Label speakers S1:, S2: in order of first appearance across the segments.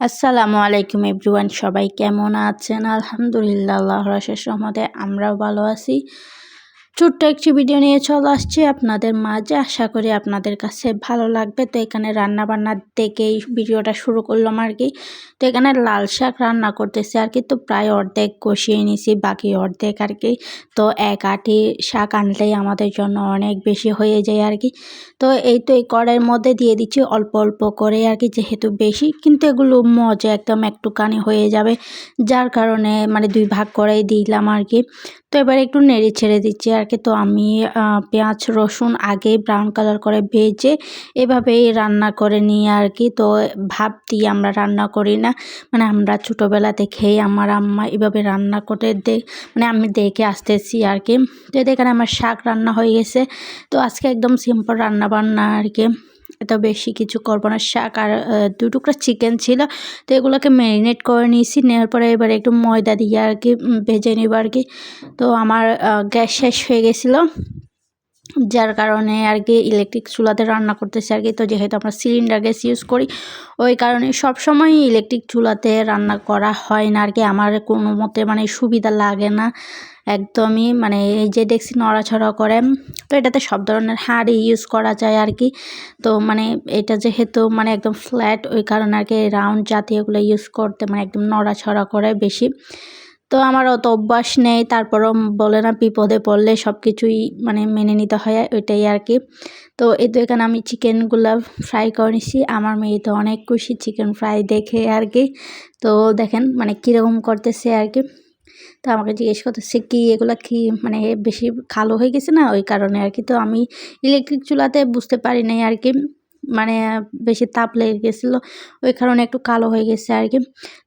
S1: আসসালামু আলাইকুম এভরিওয়ান সবাই কেমন আছেন? আলহামদুলিল্লাহ আল্লাহ রহমতে আমরাও ভালো আছি। ছোট্ট একটি ভিডিও নিয়ে চলে আসছি আপনাদের মাঝে। আশা করি আপনাদের কাছে ভালো লাগবে। তো এখানে রান্না বান্না দেখেই ভিডিওটা শুরু করলাম আর কি। তো এখানে লাল শাক রান্না করতেছি আর কি। তো প্রায় অর্ধেক কষিয়ে নিছি, বাকি অর্ধেক আর কি। তো এক আটি শাক আনলেই আমাদের জন্য অনেক বেশি হয়ে যায় আর কি। তো এই তো এই কড়াইয়ের মধ্যে দিয়ে দিচ্ছি অল্প অল্প করে আর কি, যেহেতু বেশি। কিন্তু এগুলো মজা একদম একটুখানি হয়ে যাবে। যার কারণে মানে দুই ভাগ করেই দিলাম আর কি। তো এবার একটু নেড়ে ছেড়ে দিচ্ছি আর কি। তো আমি পেঁয়াজ, রসুন আগে ব্রাউন কালার করে ভেজে এভাবেই রান্না করে নিই আর কি। তো ভাব দিয়ে আমরা রান্না করি না। মানে আমরা ছোটোবেলা দেখেই আমার আম্মা এভাবে রান্না করে দে মানে আমি দেখে আসতেছি আর কি। তো এখানে আমার শাক রান্না হয়ে গেছে। তো আজকে একদম সিম্পল রান্না বান্না আর কি। এত বেশি কিছু করব না। শাক আর দু টুকরা চিকেন ছিল, তো এগুলোকে ম্যারিনেট করে নিয়েছি, নেওয়ার পরে এবার একটু ময়দা দিয়ে আর কি ভেজে নেব আর কি। তো আমার গ্যাস শেষ হয়ে গেছিল। যার কারণে আর কি ইলেকট্রিক চুলাতে রান্না করতেছি আর কি। তো যেহেতু আমরা সিলিন্ডার গ্যাস ইউজ করি, ওই কারণে সব সময় ইলেকট্রিক চুলাতে রান্না করা হয় না আর কি। আমার কোনো মতে মানে সুবিধা লাগে না একদমই। মানে এই যে ডেক্সি নড়াছড়া করে, তো এটাতে সব ধরনের হাঁড়ি ইউজ করা যায় আর কি। তো মানে এটা যেহেতু মানে একদম ফ্ল্যাট ওই কারণে আর কি রাউন্ড জাতীয়গুলো ইউজ করতে মানে একদম নড়াছড়া করে বেশি। তো আমার অত অভ্যাস নেই, তারপরও বলে না বিপদে পড়লে সব কিছুই মানে মেনে নিতে হয়, ওইটাই আর কি তো এই তো এখানে আমি চিকেনগুলো ফ্রাই করে নিছি, আমার মেয়ে তো অনেক খুশি চিকেন ফ্রাই দেখে আর কি তো দেখেন মানে কীরকম করতেছে আর কি তো আমাকে জিজ্ঞেস করতেছে, কি এগুলো কি মানে বেশি কালো হয়ে গেছে না? ওই কারণে আর কি তো আমি ইলেকট্রিক চুলাতে বুঝতে পারি নাই আর কি মানে বেশি তাপ লেগে গেছিল, ওই কারণে একটু কালো হয়ে গেছে আর কি।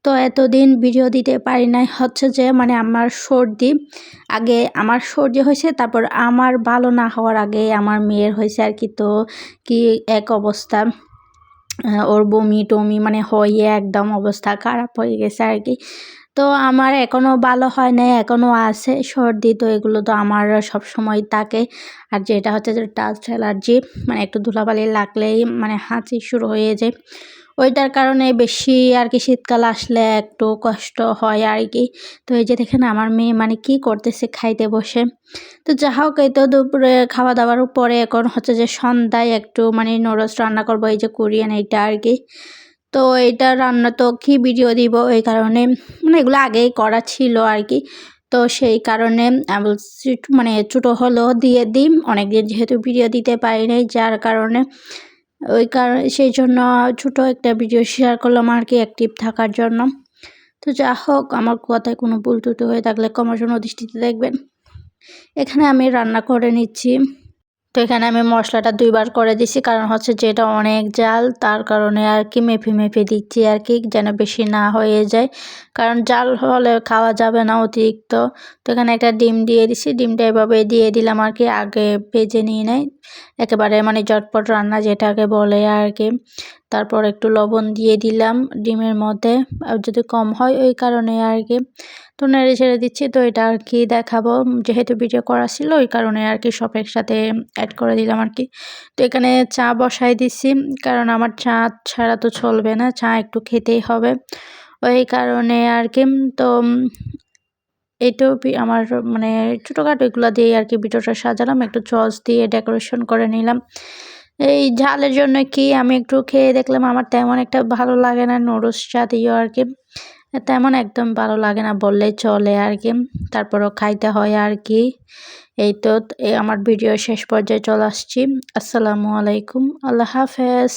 S1: তো এতদিন ভিডিও দিতে পারি নাই, হচ্ছে যে মানে আমার সর্দি, আগে আমার সর্দি হয়েছে, তারপর আমার ভালো না হওয়ার আগে আমার মেয়ের হয়েছে আর কি। তো কি এক অবস্থা ওর বমি টমি মানে হয়ে একদম অবস্থা খারাপ হয়ে গেছে আর কি। তো আমার এখনও ভালো হয় নাই এখনও আছে সর্দি, তো এগুলো তো আমার সব সময় থাকে। আর যেটা হচ্ছে যে ডাস্ট অ্যালার্জি মানে একটু ধুলাবালি লাগলেই মানে হাঁচি শুরু হয়ে যায়। ওইটার কারণে বেশি আর কি শীতকাল আসলে একটু কষ্ট হয় আর কি। তো এই যে দেখেন আমার মেয়ে মানে কি করতেছে খাইতে বসে। তো যা হোক, এই তো দুপুরে খাওয়া দাওয়ার পরে এখন হচ্ছে যে সন্ধ্যায় একটু মানে নুডলস রান্না করব, এই যে কোরিয়ান এইটা আর কি। তো এটা রান্না তো কী ভিডিও দিব? এই কারণে মানে এগুলো আগেই করা ছিল আর কি তো সেই কারণে মানে ছোটো হলেও দিয়ে দিই। অনেকদিন যেহেতু ভিডিও দিতে পারি নাই, যার কারণে ওই কারণে সেই জন্য ছোটো একটা ভিডিও শেয়ার করলাম আর কি অ্যাক্টিভ থাকার জন্য। তো যা হোক, আমার কথায় কোনো ভুল ত্রুটি হয়ে থাকলে কমার্শন দৃষ্টিতে দেখবেন। এখানে আমি রান্না করে নিচ্ছি। তো এখানে আমি মশলাটা দুইবার করে দিছি, কারণ হচ্ছে যেটা অনেক জাল, তার কারণে আর কি মেপে মেপে দিচ্ছি আর কি, যেন বেশি না হয়ে যায়। কারণ জাল হলে খাওয়া যাবে না অতিরিক্ত। তো এখানে একটা ডিম দিয়ে দিছি, ডিমটা এভাবে দিয়ে দিলাম আর কি, আগে ভেজে নিয়ে নেয়। একেবারে মানে জটপট রান্না যেটাকে বলে আর কি তারপর একটু লবণ দিয়ে দিলাম ডিমের মধ্যে। যদি কম হয় ওই কারণে আর কি তো নেড়ে ছেড়ে দিচ্ছি, তো এটা আর কি দেখাবো। যেহেতু ভিডিও করা ছিল, ওই কারণে আর কি সব একসাথে অ্যাড করে দিলাম আর কি তো এখানে চা বসাই দিছি কারণ আমার চা ছাড়া তো চলবে না, চা একটু খেতেই হবে। ওই কারণে আর কি তো এইটাও আমার মানে ছোটোখাটো এগুলো দিয়ে আর কি ভিডিওটা সাজালাম। একটু চস দিয়ে ডেকোরেশন করে নিলাম। এই ঝালের জন্য কি আমি একটু খেয়ে দেখলাম, আমার তেমন একটা ভালো লাগে না নুডলস জাতীয় আর কি। তেমন একদম ভালো লাগে না বললে চলে আর কি। তারপরও খাইতে হয় আর কি। এই তো আমার ভিডিও শেষ পর্যায়ে চলে আসছি। আসসালামু আলাইকুম, আল্লাহ হাফেজ।